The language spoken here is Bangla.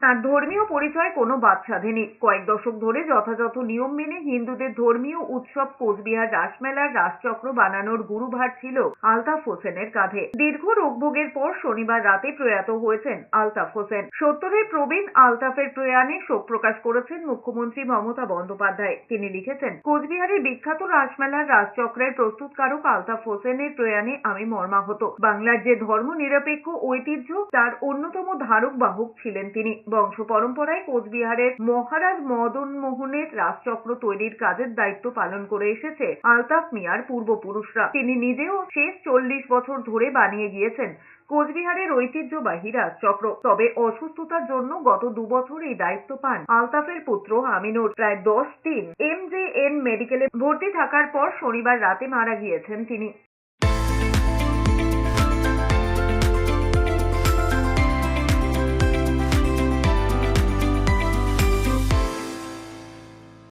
তার ধর্মীয় পরিচয় কোনো বাদ সাধেনি কয়েক দশক ধরে যথাযথ নিয়ম মেনে হিন্দুদের ধর্মীয় উৎসব কোচবিহার রাসমেলার রাসচক্র বানানোর গুরুভার ছিল আলতাফ হোসেনের কাঁধে। দীর্ঘ রোগভোগের পর শনিবার রাতে প্রয়াত হয়েছেন আলতাফ হোসেন। সত্তরের প্রবীণ আলতাফের প্রয়াণে শোক প্রকাশ করেছেন মুখ্যমন্ত্রী মমতা বন্দ্যোপাধ্যায়। তিনি লিখেছেন কোচবিহারের বিখ্যাত রাসমেলার রাজচক্রের প্রস্তুতকারক আলতাফ হোসেনের প্রয়াণে আমি মর্মাহত। বাংলার যে ধর্ম নিরপেক্ষ ঐতিহ্য, তার অন্যতম ধারক বাহক ছিলেন তিনি। বংশ পরম্পরায় কোচবিহারের মহারাজ মদন মোহনের রাজচক্র তৈরির কাজের দায়িত্ব পালন করে এসেছে আলতাফ মিয়ার পূর্বপুরুষরা। তিনি নিজেও শেষ চল্লিশ বছর ধরে বানিয়ে গিয়েছেন কোচবিহারের ঐতিহ্যবাহী রাজচক্র। তবে অসুস্থতার জন্য গত দুবছর এই দায়িত্ব পান আলতাফের পুত্র আমিনুর। প্রায় দশ দিন এম জে এন মেডিকেলে ভর্তি থাকার পর শনিবার রাতে মারা গিয়েছেন তিনি।